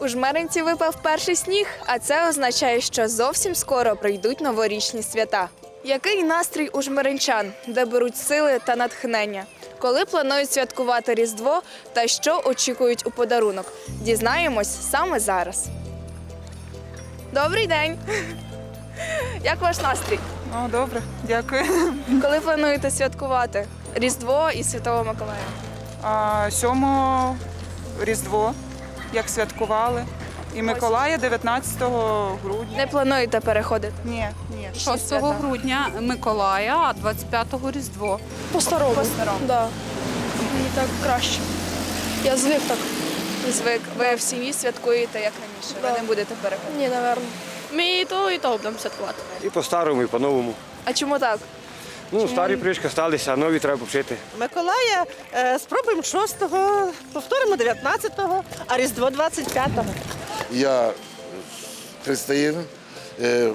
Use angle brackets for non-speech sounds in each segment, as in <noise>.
У жмеринці випав перший сніг, а це означає, що зовсім скоро прийдуть новорічні свята. Який настрій у жмеринчан, де беруть сили та натхнення? Коли планують святкувати Різдво та що очікують у подарунок? Дізнаємось саме зараз. Добрий день! <laughs> Як ваш настрій? О, добре, дякую. <laughs> Коли плануєте святкувати Різдво і Святого Миколая? А, сьомого Різдво, як святкували. І Миколая 19 грудня. Не плануєте переходити? Ні, ні. 6 грудня Миколая, а 25-го Різдво. По-старому. По-старому. Да. Мені так краще. Я звик так. Звик. Ви в сім'ї святкуєте як раніше. Ви не будете переходити. Ні, напевно. Ми і то, і то будемо святкувати. І по-старому, і по-новому. А чому так? Ну, старі привички сталися, а нові треба вчити. Миколая е, спробуємо 6-го, повторимо 19-го, а Різдво 25-го. Я християнин е,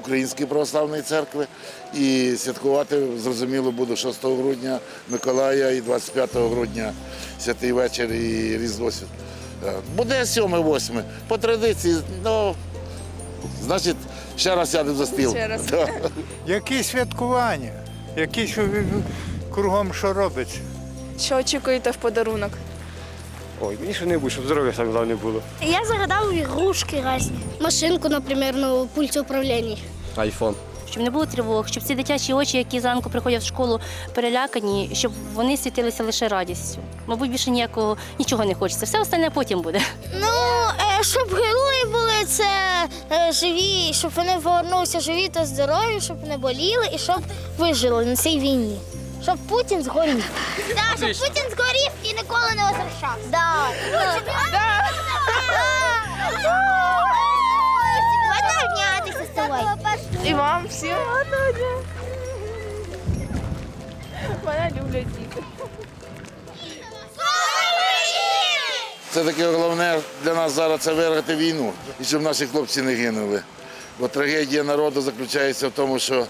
Української православної церкви і святкувати зрозуміло буду 6 грудня Миколая і 25 грудня святий вечір і Різдво. Свят- Е, Буде 7-8 по традиції, ну значить ще раз сядемо за стіл. Ще раз. Да. Які святкування? Які що кругом що робиться? Що очікуєте в подарунок? Ой, мені що-небудь, щоб здоров'я саме головне було. Я загадав ігрушки різні. Машинку, наприклад, на пульті управління. Айфон. щоб не було тривог, щоб ці дитячі очі, які зранку приходять в школу перелякані, щоб вони світилися лише радістю. Мабуть, більше ніякого нічого не хочеться. Все остальне потім буде. Ну, щоб герої були це е, живі, щоб вони повернулися живі та здорові, щоб не боліли і щоб вижили на цій війні. Щоб Путін згорів. Так, щоб Путін згорів і ніколи не возвращався. Да. Давай навнятися з тобою. І вам всім. Мене люблять діти. Це таке головне для нас зараз це виграти війну і щоб наші хлопці не гинули. Бо трагедія народу заключається в тому, що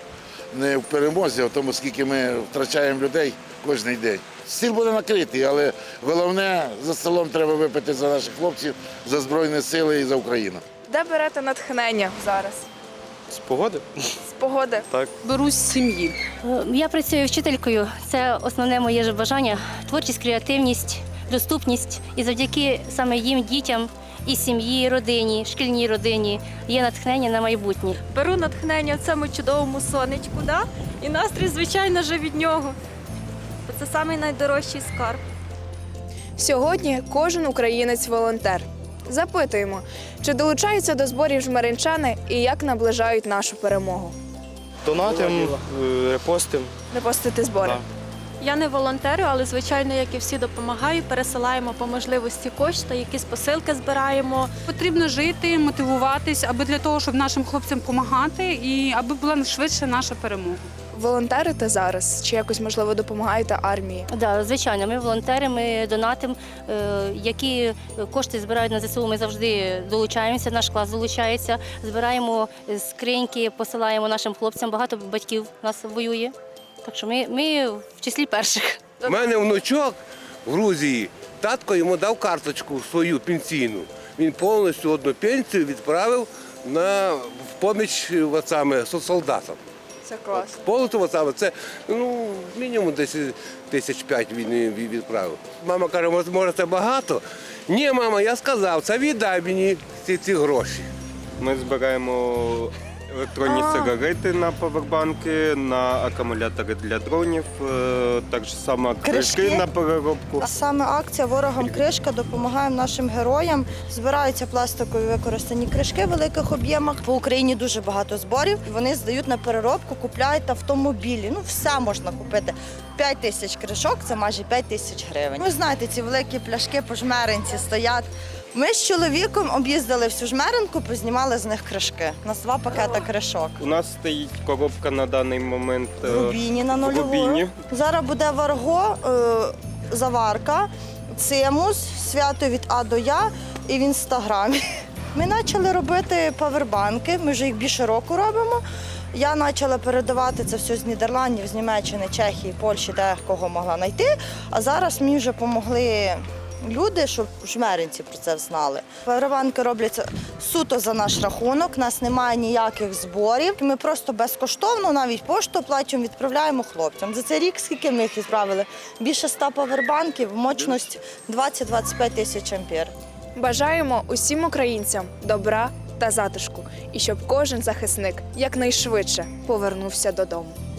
не в перемозі, а в тому, скільки ми втрачаємо людей кожен день. Стіл буде накритий, але головне за столом треба випити за наших хлопців, за Збройні сили і за Україну. Де берете натхнення зараз? З погоди? З погоди? Берусь з сім'ї. Е, Я працюю вчителькою. Це основне моє бажання творчість, креативність, доступність. І завдяки саме їм дітям і сім'ї, і родині, шкільній родині є натхнення на майбутнє. беру натхнення в цьому чудовому сонечку, да? і настрій, звичайно, же від нього. Це самий найдорожчий скарб. Сьогодні кожен українець волонтер. Запитуємо, чи долучаються до зборів жмеринчани і як наближають нашу перемогу. Донатим, репостим. Не постити збори. Я не волонтерю, але звичайно, як і всі допомагаю, пересилаємо по можливості кошти, якісь посилки збираємо. Потрібно жити, мотивуватись, аби для того, щоб нашим хлопцям допомагати і аби була швидше наша перемога. Волонтерите зараз чи якось можливо допомагаєте армії? Да, звичайно, ми волонтери, ми донатим. Е, Які кошти збирають на ЗСУ, ми завжди долучаємося. Наш клас долучається. Збираємо скриньки, посилаємо нашим хлопцям. Багато батьків нас воює. Так що ми, ми в числі перших. У мене внучок в Грузії, татко йому дав карточку свою пенсійну. Він повністю одну пенсію відправив на в поміч от саме солдатам. Це клас. Повністю от саме це ну, мінімум десь тисяч п'ять він відправив. Мама каже, «Може, може це багато? Ні, мама, я сказав, це віддай мені ці, ці гроші. Ми збираємо електронні сигарети на павербанки, на акумулятори для дронів, е, так само кришки Кришки. на переробку. А Саме акція Ворогам кришка допомагаємо нашим героям. Збираються пластикові використані кришки в великих об'ємах. По Україні дуже багато зборів. Вони здають на переробку, купляють автомобілі. Ну все можна купити. 5 тисяч кришок це майже 5 тисяч гривень. Ви знаєте, ці великі пляшки по жмеринці стоять. Ми з чоловіком об'їздили всю жмеринку, познімали з них кришки. У нас два пакета кришок. У нас стоїть коробка на даний момент. е, В Рубіні на в нульову. Рубіні. Зараз буде варго, е, заварка, цимус, свято від А до Я і в інстаграмі. <laughs> Ми почали робити павербанки, ми вже їх більше року робимо. Я почала передавати це все з Нідерландів, з Німеччини, Чехії, Польщі, де кого могла знайти. А зараз мені вже допомогли люди, щоб жмеринці про це знали. Переванки робляться суто за наш рахунок. У нас немає ніяких зборів. Ми просто безкоштовно, навіть пошту оплачуємо, відправляємо хлопцям. За цей рік скільки ми їх відправили? Більше 100 павербанків, мощність 20-25 тисяч ампер. Бажаємо усім українцям добра та затишку, і щоб кожен захисник якнайшвидше повернувся додому.